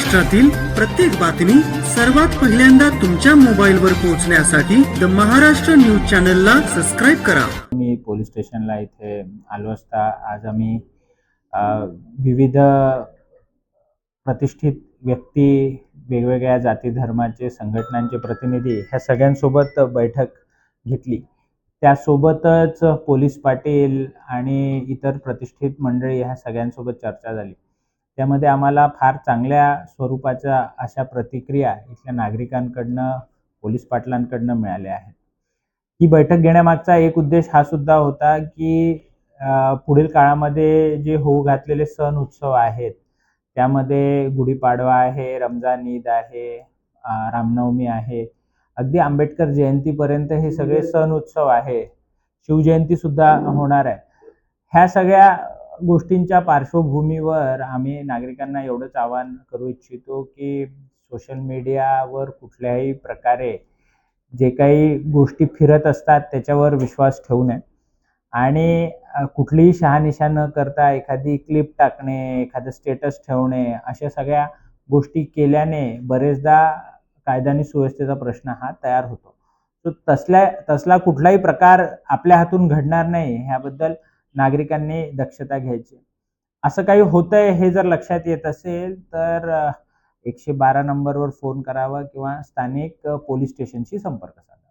महाराष्ट्रातील प्रत्येक बातमी सर्वात पहिल्यांदा तुमच्या मोबाईलवर पोहोचण्यासाठी द महाराष्ट्र न्यूज चॅनलला सबस्क्राईब करा. मी पोलीस स्टेशनला इथे आलो असता आज आम्ही विविध प्रतिष्ठित व्यक्ती वेगवेगळ्या जाती धर्माचे संघटनांचे प्रतिनिधी ह्या सगळ्यांसोबत बैठक घेतली. त्यासोबतच पोलीस पाटील आणि इतर प्रतिष्ठित मंडळी ह्या सगळ्यांसोबत चर्चा झाली. त्यामध्ये आम्हाला फार चांगल्या स्वरूपाच्या अशा प्रतिक्रिया इथल्या नागरिकांकडनं पोलीस पाटलांकडनं मिळाल्या आहेत. ही बैठक घेण्यामागचा एक उद्देश हा सुद्धा होता की पुढील काळामध्ये जे होऊ घातलेले सण उत्सव आहेत त्यामध्ये गुढीपाडवा आहे रमजान ईद आहे रामनवमी आहे. अगदी आंबेडकर जयंतीपर्यंत हे सगळे सण उत्सव आहे. शिवजयंती सुद्धा होणार आहे. ह्या सगळ्या गोष्टींच्या पार्श्वभूमीवर आम्ही नागरिकांना एवढंच आवाहन करू इच्छितो की सोशल मीडियावर कुठल्याही प्रकारे जे काही गोष्टी फिरत असतात त्याच्यावर विश्वास ठेवू नये. आणि कुठलीही शहानिशा न करता एखादी क्लिप टाकणे एखादं स्टेटस ठेवणे अशा सगळ्या गोष्टी केल्याने बरेचदा कायदा आणि सुव्यवस्थेचा प्रश्न हा तयार होतो. तो तसल्या तसला कुठलाही प्रकार आपल्या हातून घडणार नाही ह्याबद्दल नागरिकांनी दक्षता घ्यायची. असं काही होतंय हे जर लक्षात येत असेल तर एकशे बारा नंबरवर फोन करावा किंवा स्थानिक पोलीस स्टेशनशी संपर्क साधावा